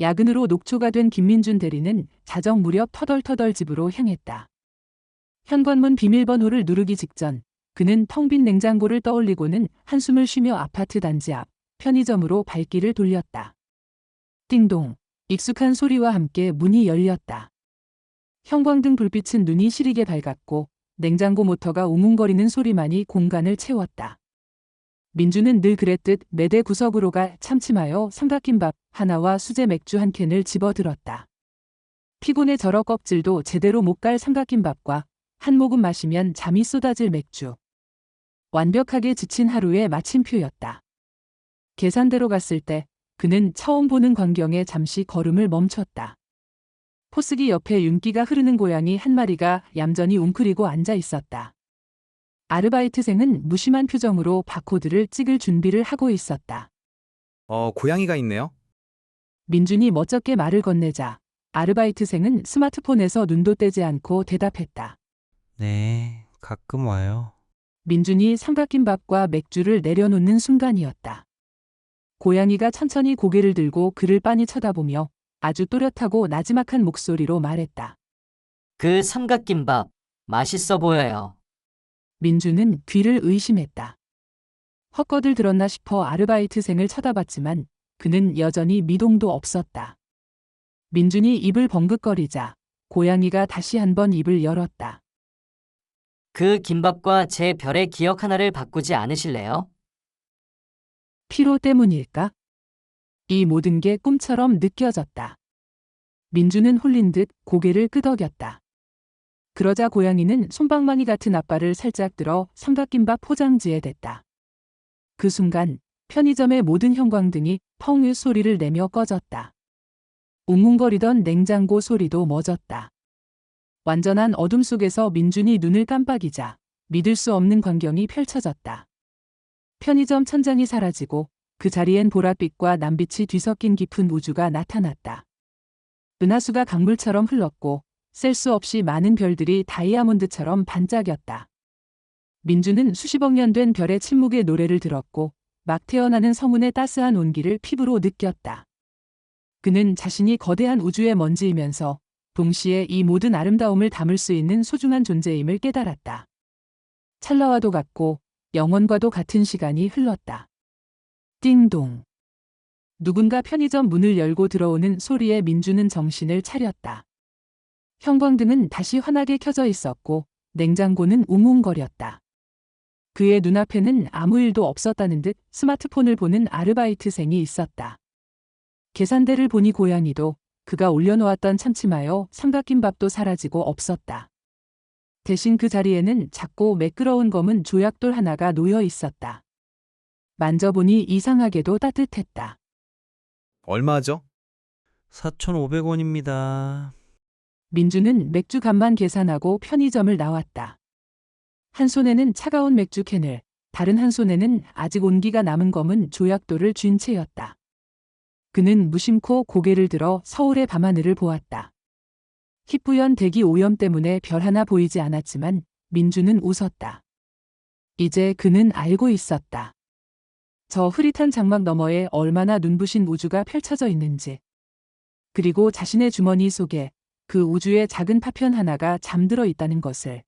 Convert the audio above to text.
야근으로 녹초가 된 김민준 대리는 자정 무렵 터덜터덜 집으로 향했다. 현관문 비밀번호를 누르기 직전 그는 텅 빈 냉장고를 떠올리고는 한숨을 쉬며 아파트 단지 앞 편의점으로 발길을 돌렸다. 띵동. 익숙한 소리와 함께 문이 열렸다. 형광등 불빛은 눈이 시리게 밝았고 냉장고 모터가 웅웅거리는 소리만이 공간을 채웠다. 민주는 늘 그랬듯 매대 구석으로 가 참침하여 삼각김밥 하나와 수제 맥주 한 캔을 집어들었다. 피곤해 저러 껍질도 제대로 못 갈 삼각김밥과 한 모금 마시면 잠이 쏟아질 맥주. 완벽하게 지친 하루의 마침표였다. 계산대로 갔을 때 그는 처음 보는 광경에 잠시 걸음을 멈췄다. 포스기 옆에 윤기가 흐르는 고양이 한 마리가 얌전히 웅크리고 앉아 있었다. 아르바이트생은 무심한 표정으로 바코드를 찍을 준비를 하고 있었다. 어, 고양이가 있네요. 민준이 멋쩍게 말을 건네자 아르바이트생은 스마트폰에서 눈도 떼지 않고 대답했다. 네, 가끔 와요. 민준이 삼각김밥과 맥주를 내려놓는 순간이었다. 고양이가 천천히 고개를 들고 그를 빤히 쳐다보며 아주 또렷하고 나지막한 목소리로 말했다. 그 삼각김밥 맛있어 보여요. 민주는 귀를 의심했다. 헛거들 들었나 싶어 아르바이트생을 쳐다봤지만 그는 여전히 미동도 없었다. 민준이 입을 벙긋거리자 고양이가 다시 한번 입을 열었다. 그 김밥과 제 별의 기억 하나를 바꾸지 않으실래요? 피로 때문일까? 이 모든 게 꿈처럼 느껴졌다. 민주는 홀린 듯 고개를 끄덕였다. 그러자 고양이는 손방망이 같은 앞발을 살짝 들어 삼각김밥 포장지에 댔다. 그 순간 편의점의 모든 형광등이 펑의 소리를 내며 꺼졌다. 웅웅거리던 냉장고 소리도 멎었다. 완전한 어둠 속에서 민준이 눈을 깜빡이자 믿을 수 없는 광경이 펼쳐졌다. 편의점 천장이 사라지고 그 자리엔 보랏빛과 남빛이 뒤섞인 깊은 우주가 나타났다. 은하수가 강물처럼 흘렀고 셀 수 없이 많은 별들이 다이아몬드처럼 반짝였다. 민주는 수십억 년 된 별의 침묵의 노래를 들었고 막 태어나는 성운의 따스한 온기를 피부로 느꼈다. 그는 자신이 거대한 우주의 먼지이면서 동시에 이 모든 아름다움을 담을 수 있는 소중한 존재임을 깨달았다. 찰나와도 같고 영원과도 같은 시간이 흘렀다. 띵동. 누군가 편의점 문을 열고 들어오는 소리에 민주는 정신을 차렸다. 형광등은 다시 환하게 켜져 있었고 냉장고는 웅웅거렸다. 그의 눈앞에는 아무 일도 없었다는 듯 스마트폰을 보는 아르바이트생이 있었다. 계산대를 보니 고양이도 그가 올려놓았던 참치마요 삼각김밥도 사라지고 없었다. 대신 그 자리에는 작고 매끄러운 검은 조약돌 하나가 놓여 있었다. 만져보니 이상하게도 따뜻했다. 얼마죠? 4,500원입니다. 민주는 맥주 값만 계산하고 편의점을 나왔다. 한 손에는 차가운 맥주 캔을, 다른 한 손에는 아직 온기가 남은 검은 조약돌을 쥔 채였다. 그는 무심코 고개를 들어 서울의 밤하늘을 보았다. 희뿌연 대기 오염 때문에 별 하나 보이지 않았지만 민주는 웃었다. 이제 그는 알고 있었다. 저 흐릿한 장막 너머에 얼마나 눈부신 우주가 펼쳐져 있는지. 그리고 자신의 주머니 속에 그 우주의 작은 파편 하나가 잠들어 있다는 것을.